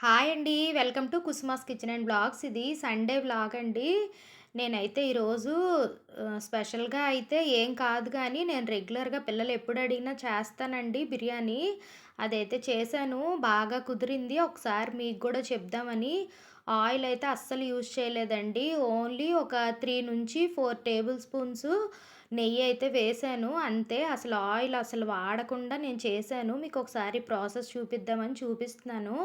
Hi అండి. Welcome to Kusma's kitchen and blogs. ఇది Sunday blog అండి. నేనైతే ఈరోజు స్పెషల్‌గా అయితే ఏం కాదు కానీ నేను రెగ్యులర్‌గా పిల్లలు ఎప్పుడు అడిగినా చేస్తానండి బిర్యానీ. అదైతే చేశాను. బాగా కుదిరింది. ఒకసారి మీకు కూడా చెప్దామని. ఆయిల్ అయితే అస్సలు యూజ్ చేయలేదండి. ఓన్లీ ఒక 3-4 టేబుల్ స్పూన్స్ నెయ్యి అయితే వేశాను. అంతే. అసలు ఆయిల్ అసలు వాడకుండా నేను చేశాను. మీకు ఒకసారి ప్రాసెస్ చూపిద్దామని చూపిస్తున్నాను.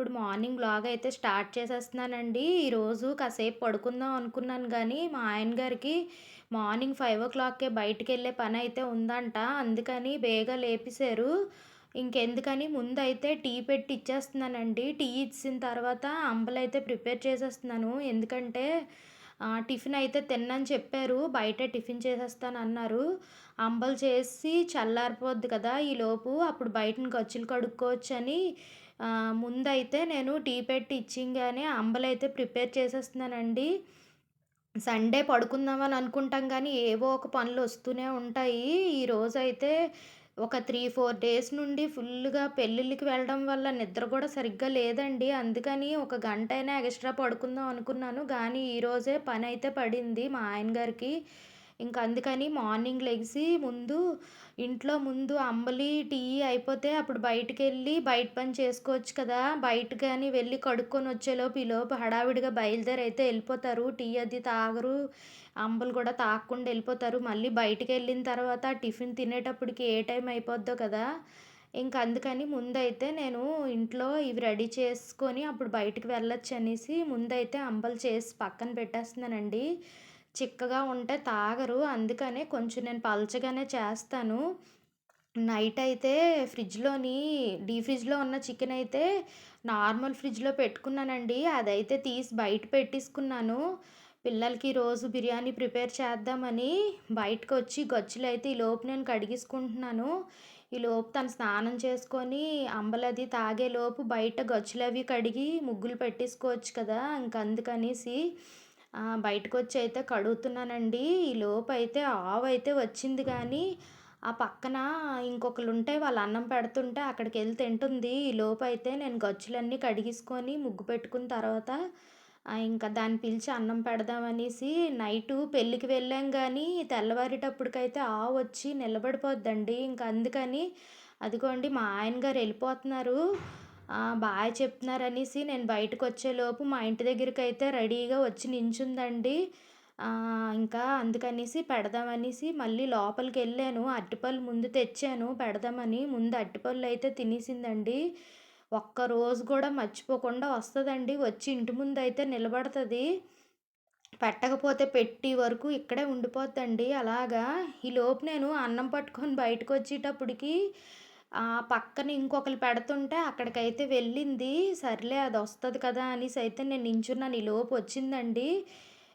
ఇప్పుడు మార్నింగ్ బ్లాగ్ అయితే స్టార్ట్ చేసేస్తున్నానండి. ఈరోజు కాసేపు పడుకుందాం అనుకున్నాను కానీ మా ఆయన గారికి మార్నింగ్ 5:00కే బయటికెళ్ళే పనైతే ఉందంట. అందుకని బేగా లేపేశారు. ఇంకెందుకని ముందైతే టీ పెట్టి ఇచ్చేస్తున్నానండి. టీ ఇచ్చిన తర్వాత అంబలైతే ప్రిపేర్ చేసేస్తున్నాను. ఎందుకంటే టిఫిన్ అయితే తిన్నని చెప్పారు. బయట టిఫిన్ చేసేస్తాను అన్నారు అంబలు చేసి చల్లారిపోద్ది కదా! ఈలోపు అప్పుడు బయట గచ్చులు కడుక్కోవచ్చని అని ముందైతే నేను టీ పెట్టి ఇచ్చింగానే అంబలైతే ప్రిపేర్ చేసేస్తున్నానండి. సండే పడుకుందామని అనుకుంటాం కానీ ఏవో ఒక పనులు వస్తూనే ఉంటాయి. ఈరోజైతే ఒక 3, 4 డేస్ నుండి ఫుల్గా పెళ్ళిళ్ళకి వెళ్ళడం వల్ల నిద్ర కూడా సరిగ్గా లేదండి. అందుకని ఒక గంట అయినా ఎక్స్ట్రా పడుకుందాం అనుకున్నాను. కానీ ఈరోజే పని అయితే పడింది మా ఆయన గారికి. ఇంక అందుకని మార్నింగ్ లెగిసి ముందు ఇంట్లో ముందు అంబలి, టీ అయిపోతే అప్పుడు బయటికెళ్ళి బయట పని చేసుకోవచ్చు కదా! బయట కానీ వెళ్ళి కడుక్కొని వచ్చేలోపు ఈలోపు హడావిడిగా బయలుదేరి అయితే వెళ్ళిపోతారు టీ అది తాగరు. అంబలి కూడా తాగకుండా వెళ్ళిపోతారు మళ్ళీ బయటికెళ్ళిన తర్వాత టిఫిన్ తినేటప్పటికి ఏ టైం అయిపోద్దో కదా! ఇంక అందుకని ముందైతే నేను ఇంట్లో ఇవి రెడీ చేసుకొని అప్పుడు బయటికి వెళ్ళొచ్చనేసి ముందైతే అంబలి చేసి పక్కన పెట్టేస్తున్నానండి. చిక్కగా ఉంటే తాగరు. అందుకనే కొంచెం నేను పలచగానే చేస్తాను. నైట్ అయితే ఫ్రిడ్జ్‌లోని డీ ఫ్రిడ్జ్‌లో ఉన్న చికెన్ అయితే నార్మల్ ఫ్రిడ్జ్‌లో పెట్టుకున్నానండి. అదైతే తీసి బయట పెట్టేసుకున్నాను. పిల్లలకి రోజు బిర్యానీ ప్రిపేర్ చేద్దామని బయటకొచ్చి గచ్చులైతే ఈలోపు నేను కడిగేసుకుంటున్నాను. ఈలోపు తను స్నానం చేసుకొని అంబలది తాగేలోపు బయట గచ్చులవి కడిగి ముగ్గులు పెట్టేసుకోవచ్చు కదా! ఇంక బయటకు వచ్చి బయటకొచ్చి అయితే కడుగుతున్నానండి. ఈ లోపైతే ఆవైతే వచ్చింది కానీ ఆ పక్కన ఇంకొకళ్ళుంటే వాళ్ళు అన్నం పెడుతుంటే అక్కడికెళ్ళి తింటుంది. ఈ లోపైతే నేను గచ్చులన్నీ కడిగేసుకొని ముగ్గు పెట్టుకున్న తర్వాత ఇంకా దాన్ని పిలిచి అన్నం పెడదామనేసి నైటు పెళ్ళికి వెళ్ళాం కానీ తెల్లవారేటప్పటికైతే ఆవొచ్చి నిలబడిపోద్దండి. ఇంకా అందుకని అదిగోండి మా ఆయన గారు వెళ్ళిపోతున్నారు బాగా చెప్తున్నారనేసి నేను బయటకొచ్చేలోపు మా ఇంటి దగ్గరికి అయితే రెడీగా వచ్చి నించుందండి. ఇంకా అందుకనేసి పెడదామనేసి మళ్ళీ లోపలికి వెళ్ళాను అరటిపళ్ళు ముందు తెచ్చాను పెడదామని. ముందు అరటిపళ్ళైతే తినేసిందండి. ఒక్కరోజు కూడా మర్చిపోకుండా వస్తుందండి వచ్చి ఇంటి ముందు అయితే నిలబడుతుంది పెట్టకపోతే పెట్టి వరకు ఇక్కడే ఉండిపోద్దండి అలాగా. ఈలోపు నేను అన్నం పట్టుకొని బయటకొచ్చేటప్పటికి వచ్చేటప్పటికి పక్కన ఇంకొకళ్ళు పెడుతుంటే అక్కడికైతే వెళ్ళింది. సర్లే అది వస్తుంది కదా! అనేసి అయితే నేను నించున్నాను. ఈలోపు వచ్చిందండి.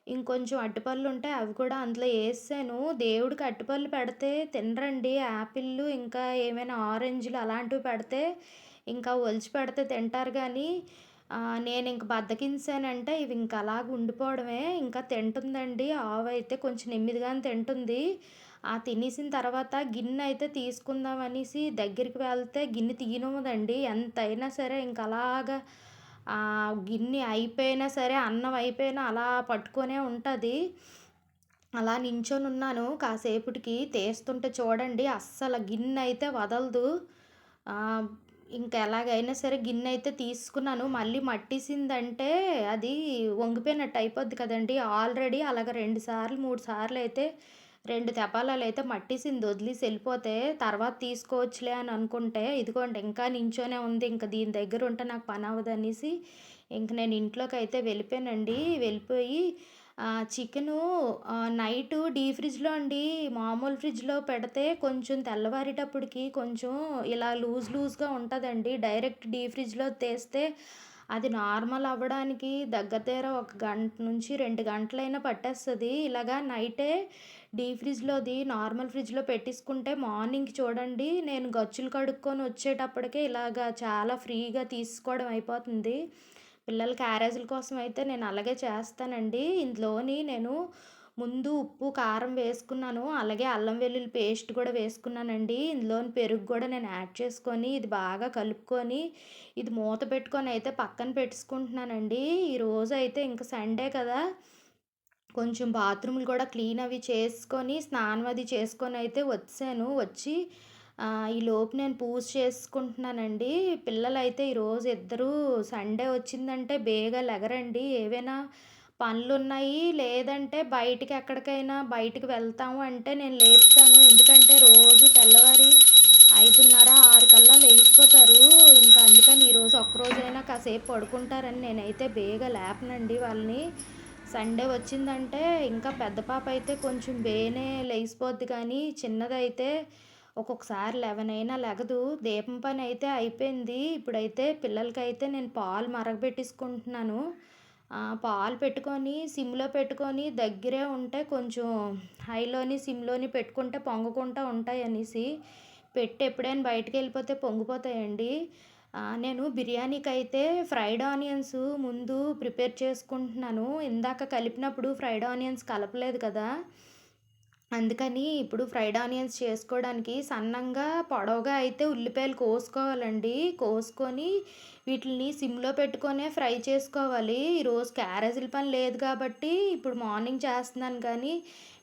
ఇంకొంచెం అరటిపళ్ళుంటే అవి కూడా అందులో వేసాను దేవుడికి అరటిపళ్ళు పెడితే తినరండి. యాపిళ్ళు ఇంకా ఏమైనా ఆరెంజ్‌లు అలాంటివి పెడితే ఇంకా ఒలిచి పెడితే తింటారు కానీ నేను ఇంక బద్దకించానంటే ఇవి ఇంకా అలాగ ఉండిపోవడమే. ఇంకా తింటుందండి. ఆవైతే కొంచెం నెమ్మదిగానే తింటుంది. ఆ తినేసిన తర్వాత గిన్నె అయితే తీసుకుందాం అనేసి దగ్గరికి వెళ్తే గిన్నె తీయనివ్వదండి. ఎంతైనా సరే ఇంక అలాగా గిన్నె అయిపోయినా సరే, అన్నం అయిపోయినా అలా పట్టుకొనే ఉంటుంది అలా నించొని ఉన్నాను కాసేపటికి. తీస్తుంటే చూడండి అస్సలు గిన్నె అయితే వదలదు. ఇంకా ఎలాగైనా సరే గిన్నెయితే తీసుకున్నాను. మళ్ళీ మట్టిసిందంటే అది వంగిపోయినట్టు అయిపోద్ది కదండీ! ఆల్రెడీ అలాగ రెండు సార్లు, మూడు సార్లు అయితే రెండు 2 అయితే మట్టేసింది వదిలేసి వెళ్ళిపోతే తర్వాత తీసుకోవచ్చులే అని అనుకుంటే, ఇదిగోండి ఇంకా నించోనే ఉంది. ఇంక దీని దగ్గర ఉంటే నాకు పని అవ్వదు అనేసి ఇంక నేను ఇంట్లోకి అయితే వెళ్ళిపోయానండి. వెళ్ళిపోయి చికెను నైట్ నైటు డీ ఫ్రిడ్జ్‌లో అండి మామూలు ఫ్రిడ్జ్‌లో పెడితే కొంచెం తెల్లవారేటప్పటికి కొంచెం ఇలా లూజ్ లూజ్‌గా ఉంటుందండి డైరెక్ట్ డీ ఫ్రిడ్జ్‌లో తీస్తే అది నార్మల్ అవ్వడానికి దగ్గర దగ్గర ఒక గంట నుంచి రెండు గంటలైనా పట్టేస్తుంది ఇలాగా నైటే డీ ఫ్రిడ్జ్‌లోది నార్మల్ ఫ్రిడ్జ్‌లో పెట్టేసుకుంటే మార్నింగ్ చూడండి నేను గచ్చులు కడుక్కొని వచ్చేటప్పటికే ఇలాగా చాలా ఫ్రీగా తీసుకోవడం అయిపోతుంది. పిల్లల క్యారేజీల కోసం అయితే నేను అలాగే చేస్తానండి. ఇందులోని నేను ముందు ఉప్పు, కారం వేసుకున్నాను. అలాగే అల్లం వెల్లుల్లి పేస్ట్ కూడా వేసుకున్నానండి. ఇందులోని పెరుగు కూడా నేను యాడ్ చేసుకొని, ఇది బాగా కలుపుకొని, ఇది మూత పెట్టుకొని అయితే పక్కన పెట్టేసుకుంటున్నానండి. అయితే ఇంక సండే కదా! కొంచెం బాత్రూమ్‌లు కూడా క్లీన్ అవి చేసుకొని, స్నానం అది చేసుకొని అయితే వచ్చాను. వచ్చి ఈ లోపు నేను పూజ చేసుకుంటున్నానండి. పిల్లలైతే ఈరోజు ఇద్దరూ సండే వచ్చిందంటే బేగా లెగరండి. ఏవైనా పనులున్నాయి, లేదంటే బయటికి ఎక్కడికైనా బయటికి వెళ్తాము అంటే నేను లేపుతాను. ఎందుకంటే రోజు తెల్లవారి 5:30, 6 కల్లా లేచిపోతారు ఇంకా అందుకని ఈరోజు ఒక్కరోజైనా కాసేపు పడుకుంటారని నేనైతే బేగా లేపనండి వాళ్ళని. సండే వచ్చిందంటే ఇంకా పెద్ద పాప అయితే కొంచెం బేనే లేచిపోద్ది కానీ, చిన్నదైతే ఒక్కొక్కసారి 11 అయినా లెగదు. దీపం పని అయితే అయిపోయింది. ఇప్పుడైతే పిల్లలకైతే నేను పాలు మరగబెట్టేసుకుంటున్నాను. పాలు పెట్టుకొని సిమ్‌లో పెట్టుకొని దగ్గరే ఉంటే కొంచెం హైలోని, సిమ్‌లోని పెట్టుకుంటే పొంగకుండా ఉంటాయనేసి పెట్టి ఎప్పుడైనా బయటికెళ్ళిపోతే పొంగిపోతాయండి. నేను బిర్యానీకి అయితే ఫ్రైడ్ ఆనియన్స్ ముందు ప్రిపేర్ చేసుకుంటున్నాను. ఇందాక కలిపినప్పుడు ఫ్రైడ్ ఆనియన్స్ కలపలేదు కదా! అందుకని ఇప్పుడు ఫ్రైడ్ ఆనియన్స్ చేసుకోవడానికి సన్నంగా, పొడవుగా అయితే ఉల్లిపాయలు కోసుకోవాలండి. కోసుకొని వీటిని సిమ్‌లో పెట్టుకొనే ఫ్రై చేసుకోవాలి. ఈరోజు క్యారేజీల పని లేదు కాబట్టి ఇప్పుడు మార్నింగ్ చేస్తున్నాను కానీ,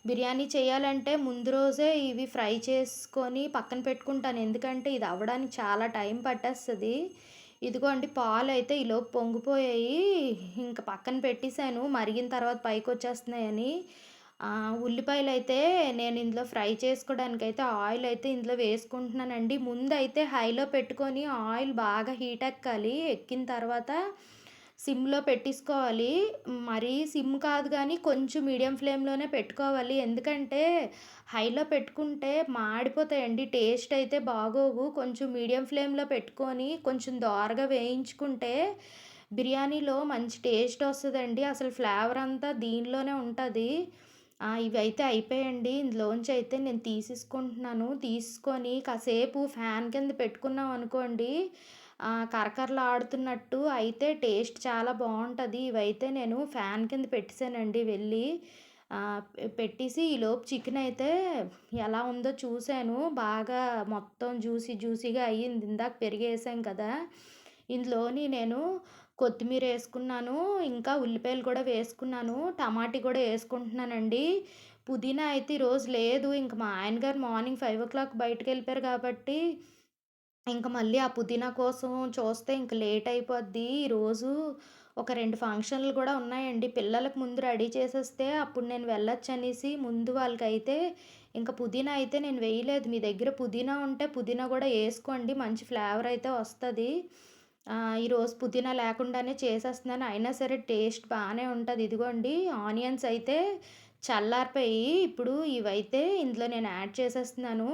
బిర్యానీ చేయాలంటే ముందు రోజే ఇవి ఫ్రై చేసుకొని పక్కన పెట్టుకుంటాను. ఎందుకంటే ఇది అవ్వడానికి చాలా టైం పట్టేస్తుంది ఇదిగోండి అయితే ఈలోపు పొంగిపోయాయి. ఇంక పక్కన పెట్టేసాను. మరిగిన తర్వాత పైకి వచ్చేస్తున్నాయని ఉల్లిపాయలు అయితే నేను ఇందులో ఫ్రై చేసుకోవడానికి అయితే ఆయిల్ అయితే ఇందులో వేసుకుంటున్నానండి. ముందు అయితే హైలో పెట్టుకొని ఆయిల్ బాగా హీట్ ఎక్కాలి. ఎక్కిన తర్వాత సిమ్‌లో పెట్టేసుకోవాలి. మరీ సిమ్ కాదు కానీ కొంచెం మీడియం ఫ్లేమ్‌లోనే పెట్టుకోవాలి. ఎందుకంటే హైలో పెట్టుకుంటే మాడిపోతాయండి. టేస్ట్ అయితే బాగోవు. కొంచెం మీడియం ఫ్లేమ్‌లో పెట్టుకొని కొంచెం దోరగా వేయించుకుంటే బిర్యానీలో మంచి టేస్ట్ వస్తుందండి అసలు ఫ్లేవర్ అంతా దీనిలోనే ఉంటుంది ఇవైతే అయిపోయాయండి. ఇందులోంచి అయితే నేను తీసేసుకుంటున్నాను. తీసుకొని కాసేపు ఫ్యాన్ కింద పెట్టుకున్నాం అనుకోండి కరకరలు ఆడుతున్నట్టు అయితే టేస్ట్ చాలా బాగుంటుంది ఇవైతే నేను ఫ్యాన్ కింద పెట్టేసానండి వెళ్ళి. పెట్టేసి ఈలోపు చికెన్ అయితే ఎలా ఉందో చూసాను. బాగా మొత్తం జ్యూసీ జ్యూసీగా అయ్యింది. ఇందాక పెరిగేసాం కదా! ఇందులోని నేను కొత్తిమీర వేసుకున్నాను ఇంకా ఉల్లిపాయలు కూడా వేసుకున్నాను. టమాటీ కూడా వేసుకుంటున్నానండి పుదీనా అయితే ఈరోజు లేదు. ఇంక మా ఆయన గారు మార్నింగ్ ఫైవ్ ఓ క్లాక్ బయటకు వెళ్ళిపోయారు కాబట్టి, ఇంక మళ్ళీ ఆ పుదీనా కోసం చూస్తే ఇంక లేట్ అయిపోద్ది. ఈరోజు ఒక రెండు ఫంక్షన్‌లు కూడా ఉన్నాయండి. పిల్లలకు ముందు రెడీ చేసేస్తే అప్పుడు నేను వెళ్ళొచ్చనేసి ముందు వాళ్ళకైతే ఇంకా పుదీనా అయితే నేను వేయలేదు. మీ దగ్గర పుదీనా ఉంటే పుదీనా కూడా వేసుకోండి మంచి ఫ్లేవర్ అయితే వస్తుంది ఈరోజు పుదీనా లేకుండానే చేసేస్తున్నాను. అయినా సరే టేస్ట్ బాగానే ఉంటుంది ఇదిగోండి ఆనియన్స్ అయితే చల్లారిపోయి ఇప్పుడు ఇవైతే ఇందులో నేను యాడ్ చేసేస్తున్నాను.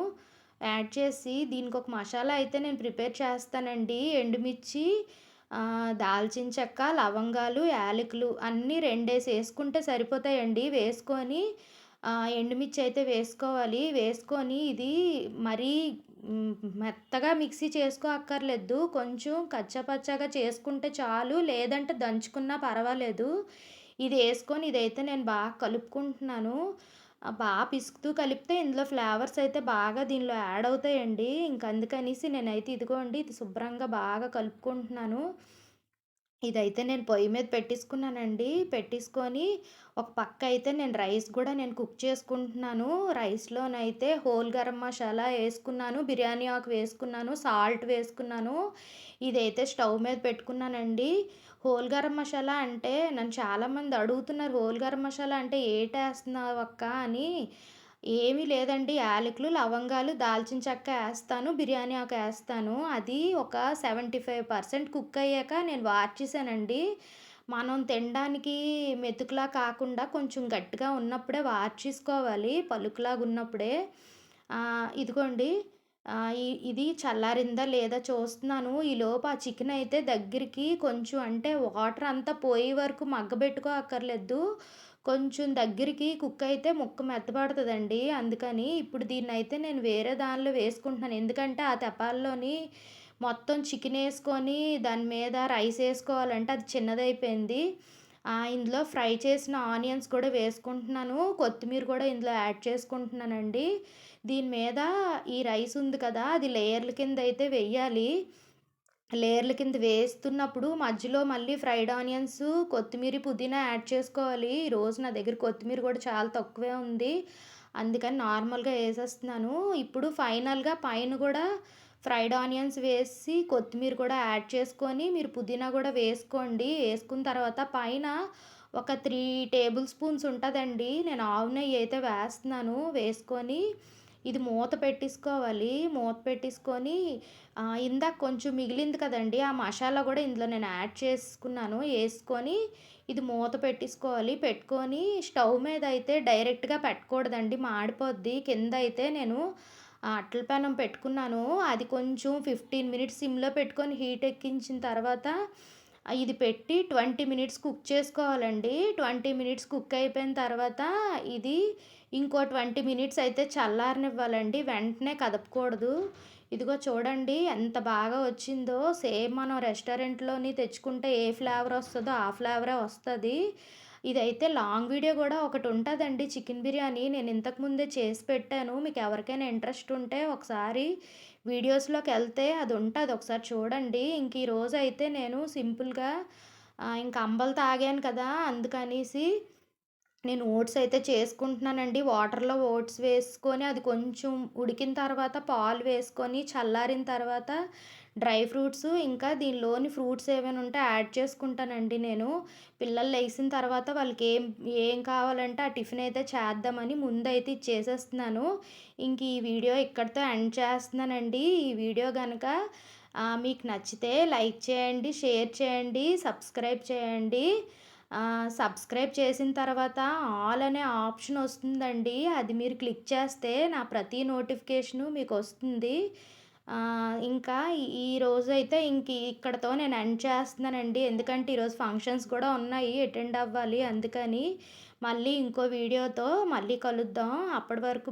యాడ్ చేసి దీనికొక మసాలా అయితే నేను ప్రిపేర్ చేస్తానండి. ఎండుమిర్చి, దాల్చిన చెక్క, లవంగాలు, యాలకులు అన్నీ రెండేసి వేసుకుంటే సరిపోతాయండి. వేసుకొని ఎండుమిర్చి అయితే వేసుకోవాలి. వేసుకొని ఇది మరీ మెత్తగా మిక్సీ చేసుకో అక్కర్లేదు. కొంచెం కచ్చపచ్చగా చేసుకుంటే చాలు. లేదంటే దంచుకున్నా పర్వాలేదు. ఇది వేసుకొని ఇదైతే నేను బాగా కలుపుకుంటున్నాను. బాగా పిసుకుతూ కలిపితే ఇందులో ఫ్లేవర్స్ అయితే బాగా దీనిలో యాడ్ అవుతాయండి. ఇంక అందుకనేసి నేనైతే ఇదిగోండి ఇది శుభ్రంగా బాగా కలుపుకుంటున్నాను. ఇదైతే నేను పొయ్యి మీద పెట్టేసుకున్నానండి. పెట్టేసుకొని ఒక పక్క అయితే నేను రైస్ కూడా నేను కుక్ చేసుకుంటున్నాను. రైస్‌లోనైతే హోల్ గరం మసాలా వేసుకున్నాను బిర్యానీ ఆకు వేసుకున్నాను. సాల్ట్ వేసుకున్నాను. ఇదైతే స్టవ్ మీద పెట్టుకున్నానండి. హోల్ గరం మసాలా అంటే నన్ను చాలామంది అడుగుతున్నారు. హోల్ గరం మసాలా అంటే ఏటేస్తున్నావక్క అని. ఏమీ లేదండి. యాలకులు, లవంగాలు, దాల్చిన చెక్క వేస్తాను బిర్యానీ ఆకు వేస్తాను అది ఒక 75% కుక్ అయ్యాక నేను వార్చేసానండి. మనం తినడానికి మెతుకులా కాకుండా కొంచెం గట్టిగా ఉన్నప్పుడే వార్చేసుకోవాలి. పలుకులాగా ఉన్నప్పుడే ఇదిగోండి ఇది చల్లారిందా లేదా చూస్తున్నాను. ఈలోపు ఆ చికెన్ అయితే దగ్గరికి కొంచెం అంటే వాటర్ అంతా పోయే వరకు మగ్గబెట్టుకో అక్కర్లేదు. కొంచెం దగ్గరికి కుక్ అయితే ముక్క మెత్తబడుతుందండి అందుకని ఇప్పుడు దీన్నైతే నేను వేరే దానిలో వేసుకుంటున్నాను. ఎందుకంటే ఆ తెపాల్లోని మొత్తం చికెన్ వేసుకొని దాని మీద రైస్ వేసుకోవాలంటే అది చిన్నదైపోయింది. ఇందులో ఫ్రై చేసిన ఆనియన్స్ కూడా వేసుకుంటున్నాను. కొత్తిమీర కూడా ఇందులో యాడ్ చేసుకుంటున్నానండి. దీని మీద ఈ రైస్ ఉంది కదా! అది లేయర్ల కింద అయితే వెయ్యాలి. లేయర్ల కింద వేస్తున్నప్పుడు మధ్యలో మళ్ళీ ఫ్రైడ్ ఆనియన్స్, కొత్తిమీర, పుదీనా యాడ్ చేసుకోవాలి. ఈరోజు నా దగ్గర కొత్తిమీర కూడా చాలా తక్కువే ఉంది. అందుకని నార్మల్‌గా వేసేస్తున్నాను ఇప్పుడు ఫైనల్‌గా పైన కూడా ఫ్రైడ్ ఆనియన్స్ వేసి, కొత్తిమీర కూడా యాడ్ చేసుకొని, మీరు పుదీనా కూడా వేసుకోండి. వేసుకున్న తర్వాత పైన ఒక త్రీ టేబుల్ స్పూన్స్ ఉంటుందండి నేను ఆవు నెయ్యి అయితే వేస్తున్నాను. వేసుకొని ఇది మూత పెట్టేసుకోవాలి. మూత పెట్టేసుకొని ఇందాక కొంచెం మిగిలింది కదండి ఆ మసాలా కూడా ఇందులో నేను యాడ్ చేసుకున్నాను. వేసుకొని ఇది మూత పెట్టేసుకోవాలి. పెట్టుకొని స్టవ్ మీద అయితే డైరెక్ట్‌గా పెట్టకూడదండి. మాడిపోద్ది. కింద అయితే నేను అట్ల పెనం పెట్టుకున్నాను. అది కొంచెం 15 మినిట్స్ సిమ్‌లో పెట్టుకొని హీట్ ఎక్కించిన తర్వాత ఇది పెట్టి 20 మినిట్స్ కుక్ చేసుకోవాలండి. 20 మినిట్స్ కుక్ అయిపోయిన తర్వాత ఇది ఇంకో 20 మినిట్స్ అయితే చల్లారనివ్వాలండి. వెంటనే కదపకూడదు. ఇదిగో చూడండి ఎంత బాగా వచ్చిందో. సేమ్ మనం రెస్టారెంట్‌లోని తెచ్చుకుంటే ఏ ఫ్లేవర్ వస్తుందో ఆ ఫ్లేవరే వస్తుంది ఇదైతే లాంగ్ వీడియో కూడా ఒకటి ఉంటుందండి చికెన్ బిర్యానీ. నేను ఇంతకు ముందే చేసి పెట్టాను. మీకు ఎవరికైనా ఇంట్రెస్ట్ ఉంటే ఒకసారి వీడియోస్లోకి వెళ్తే అది ఉంటుంది ఒకసారి చూడండి. ఇంక ఈరోజు అయితే నేను సింపుల్‌గా ఇంకా ఇంక తాగాను కదా! అందుకనేసి నేను ఓట్స్ అయితే చేసుకుంటున్నానండి. వాటర్‌లో ఓట్స్ వేసుకొని అది కొంచెం ఉడికిన తర్వాత పాలు వేసుకొని చల్లారిన తర్వాత డ్రై ఫ్రూట్స్ ఇంకా దీనిలోని ఫ్రూట్స్ ఏమైనా ఉంటే యాడ్ చేసుకుంటానండి నేను. పిల్లలు వేసిన తర్వాత వాళ్ళకి ఏం ఏం కావాలంటే ఆ టిఫిన్ అయితే చేద్దామని ముందైతే ఇది చేసేస్తున్నాను. ఇంక ఈ వీడియో ఇక్కడితో ఎండ్ చేస్తున్నానండి. ఈ వీడియో కనుక మీకు నచ్చితే లైక్ చేయండి, షేర్ చేయండి, సబ్స్క్రైబ్ చేయండి. సబ్స్క్రైబ్ చేసిన తర్వాత ఆల్ అనే ఆప్షన్ వస్తుందండి. అది మీరు క్లిక్ చేస్తే నా ప్రతి నోటిఫికేషను మీకు వస్తుంది ఇంకా ఈ రోజైతే ఇంక ఇక్కడతో నేను ఎండ్ చేస్తున్నానండి. ఎందుకంటే ఈరోజు ఫంక్షన్స్ కూడా ఉన్నాయి. అటెండ్ అవ్వాలి అందుకని. మళ్ళీ ఇంకో వీడియోతో మళ్ళీ కలుద్దాం. అప్పటి వరకు